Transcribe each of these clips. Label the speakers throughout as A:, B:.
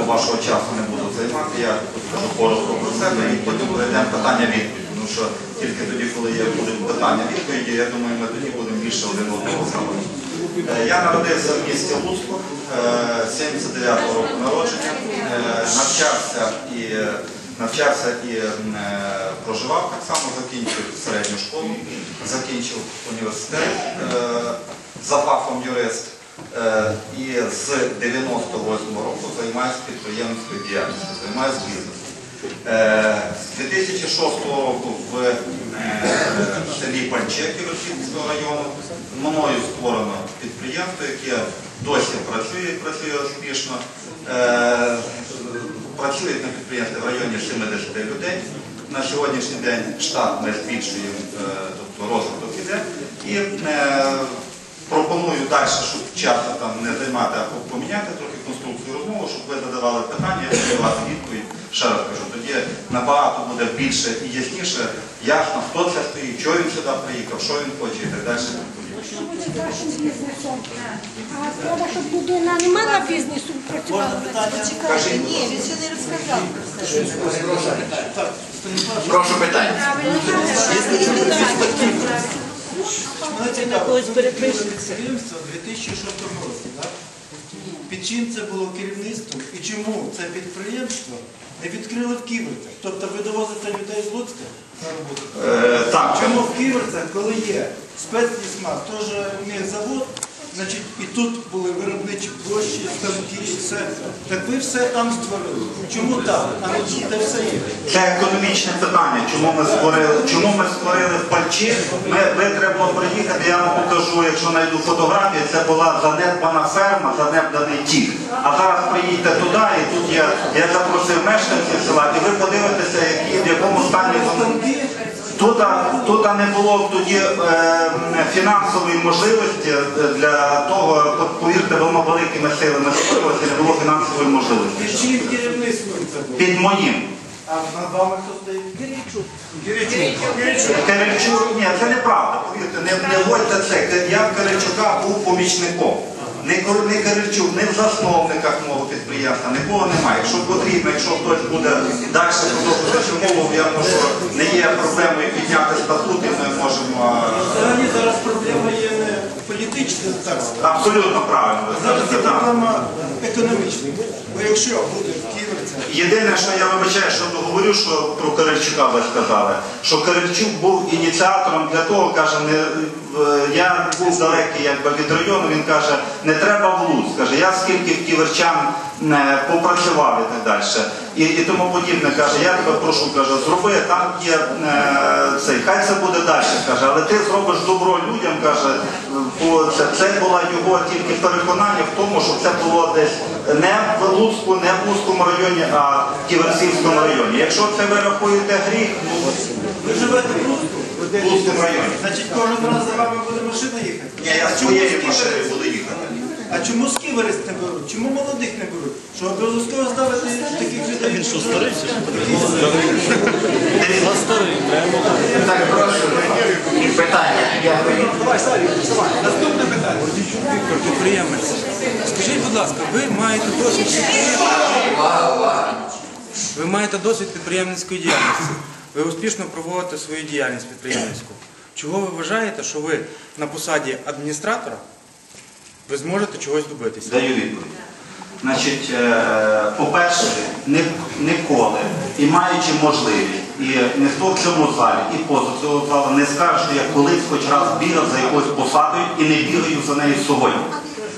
A: довго вашого часу не буду займати. Я скажу коротко про себе і потім перейдемо питання відповіді. Тому що тільки тоді, коли є будуть питання відповіді, я думаю, ми тоді будемо більше один одного знати. Е, Я народився в місті Луцьку, е, 79-го року народження, Е, навчався і навчався і е, проживав так само, закінчив середню школу, закінчив університет е, за фахом юрист. Е, І з 98-го року займаюся підприємницькою діяльністю, займаюся бізнесом. Е, З 2006 року в е, селі Панчеки Російського району мною створено підприємство, яке досі працює, працює успішно. Е, Працюють на підприємстві в районі 70 людей. На сьогоднішній день штат ми збільшуємо, тобто розвиток іде. І пропоную далі, щоб часто там не займати, а поміняти трохи конструкцію розмови, щоб ви задавали питання, я буду давати відповідь. Ще раз кажу, тоді набагато буде більше і ясніше, ясно, хто це стоїть, чого він сюди приїхав, що він хоче і так далі.
B: Що буде вашим бізнесом? А треба, щоб людина не мала бізнесу, працювала.
C: Почекайте, ні, він ще не розказав про це.
D: Прошу питання.
E: Мене цікаво, підприємство у 2006 році, так? Під чим це було керівництво і чому це підприємство не відкрили в Ківерцях? Тобто ви довозите людей з Луцька на роботу?
A: Е, так,
E: Чому в Ківерцях, коли є спецлісмат, теж мехзавод, значить і тут були виробничі площі, станки, і все. Так ви все там створили. Чому так? А не тут, де все є?
A: Це економічне питання. Чому ми створили, чому ми створили в пальчі? Ми, ви треба було приїхати, я вам покажу, якщо знайду фотографію, це була занедбана ферма, занедбаний тік. А зараз приїдьте туди, і тут я, я запросив мешканців села, і ви подивитеся, які, в якому стані вони. Тут, тут не було тоді е, фінансової можливості для того, повірте, воно великими силами створилося, не було фінансової можливості.
E: Під чим керівництвом це було?
A: Під моїм.
E: А над вами хто стоїть? Киричук. Киричук.
A: Кирильчук, ні, це неправда, повірте, не, не вводьте це. Я в Кирильчука був помічником. Не, Кир- не Кирильчук, не в засновниках мого підприємства, нікого немає. Якщо потрібно, якщо хтось буде далі продовжувати мову, я можу, не є проблемою підняти статут, і ми можемо.
E: Взагалі зараз проблема є не політична, так сказати.
A: Абсолютно правильно.
E: Зараз є проблема економічна. Бо якщо буде
A: Єдине, що я вибачаю, що договорю, що про Кирильчука ви сказали, що Кирильчук був ініціатором для того, каже, не, я був далекий якби, від району, він каже, не треба в Луцьк, каже, я скільки в ківерчан е, попрацював і так далі. І, і тому подібне, каже, я тебе прошу, каже, зроби, там є е, цей, хай це буде далі, каже, але ти зробиш добро людям, каже, бо це, це було його тільки переконання в тому, що це було десь не в Луцьку, не в Луцькому районі, а в Ківерсівському районі. Якщо це ви рахуєте гріх, ну
E: ви живете в Луцьку,
A: в Луцькому районі.
E: значить кожен раз за вами буде машина їхати.
A: Ні, я з своєю машиною буду їхати.
E: А чому з не беруть? Чому молодих не беруть? Що обов'язково ставити таких людей? Він що старився?
D: Так, прошу. Питання. Дякую.
F: Віктор, підприємець. Скажіть, будь ласка, ви маєте досвід ви маєте досвід підприємницької діяльності. Ви успішно проводите свою діяльність підприємницьку. Чого ви вважаєте, що ви на посаді адміністратора ви зможете чогось добитися?
A: Даю відповідь. Значить, е, по-перше, ніколи і маючи можливість, і ніхто в цьому залі, і поза цього залу не скаже, що я колись хоч раз бігав за якоюсь посадою і не бігаю за нею сьогодні.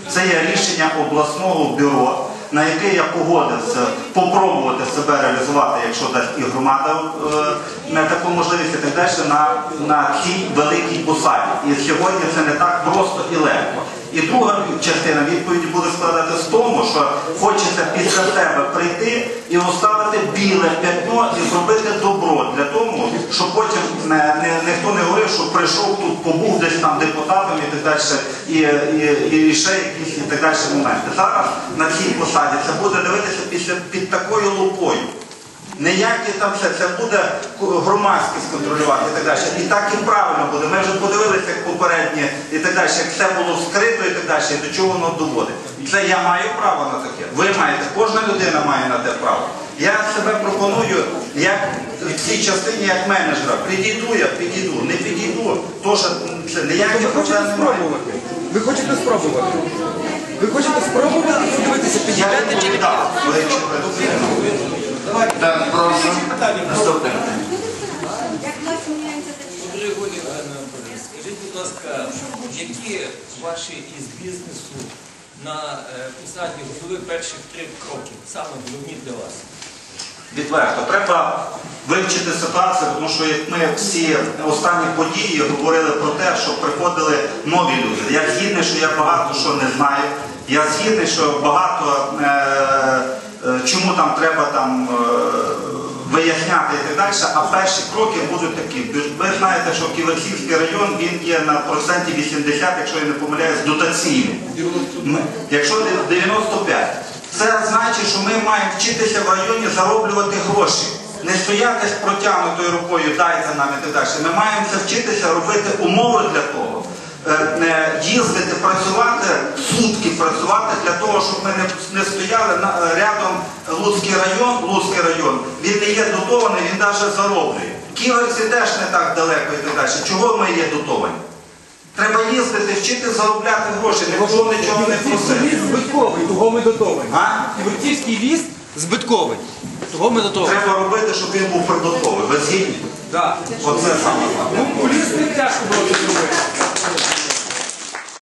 A: Це є рішення обласного бюро, на яке я погодився попробувати себе реалізувати, якщо дасть і громада е, на таку можливість і так далі, на, на цій великій посаді. І сьогодні це не так просто і легко. І друга частина відповіді буде складатися з тому, що хочеться після себе прийти і оставити біле п'ятно і зробити добро для того, щоб потім не, не, ніхто не говорив, що прийшов тут, побув десь там депутатом і так далі, і, і, і ще якісь і так далі моменти. Зараз на цій посаді це буде дивитися після під такою лупою. Ніякі там все, це буде громадськість контролювати і так далі. І так і правильно буде. Ми вже подивилися, попереднє і так далі, як все було скрито і так далі, і до чого воно доводить. Це я маю право на таке. Ви маєте, кожна людина має на те право. Я себе пропоную як в частині як менеджера. Підійду я, підійду, не підійду, теж це ніякі
G: Ви хочете
A: немає.
G: спробувати? Ви хочете спробувати? Ви хочете спробувати подивитися,
A: Я
G: підійдете чи ні?
A: відповідав,
D: Так, прошу. Наступне
H: скажіть, будь ласка, які ваші із бізнесу на е, посаді голови перших три кроки, саме головні для вас?
A: Відверто, треба вивчити ситуацію, тому що ми всі останні події говорили про те, що приходили нові люди. Я згідний, що я багато що не знаю. Я згідний, що багато е, е, чому там треба там е, виясняти і так далі. А перші кроки будуть такі. Ви знаєте, що Ківерцівський район він є на проценті 80, якщо я не помиляюсь, дотаційним. Якщо не 95, це значить, що ми маємо вчитися в районі зароблювати гроші. Не стояти з протягнутою рукою, дайте нам і так далі. Ми маємо це вчитися робити умови для того. Е, Їздити, працювати, сутки працювати для того, щоб ми не, не стояли е, рядом Луцький район, Луцький район, він не є дотований, він навіть зароблює. Ківерці теж не так далеко і так далі. Чого ми є дотовані? Треба їздити, вчити заробляти гроші, ніхто нічого не просить.
G: ліс збитковий, того ми дотовані.
A: А?
G: Ківерцівський ліс збитковий, того ми дотовані.
A: Треба робити, щоб він був прибутковий. Ви згідні?
G: Так.
A: Оце саме.
G: Ну, у ліс не тяжко було це зробити.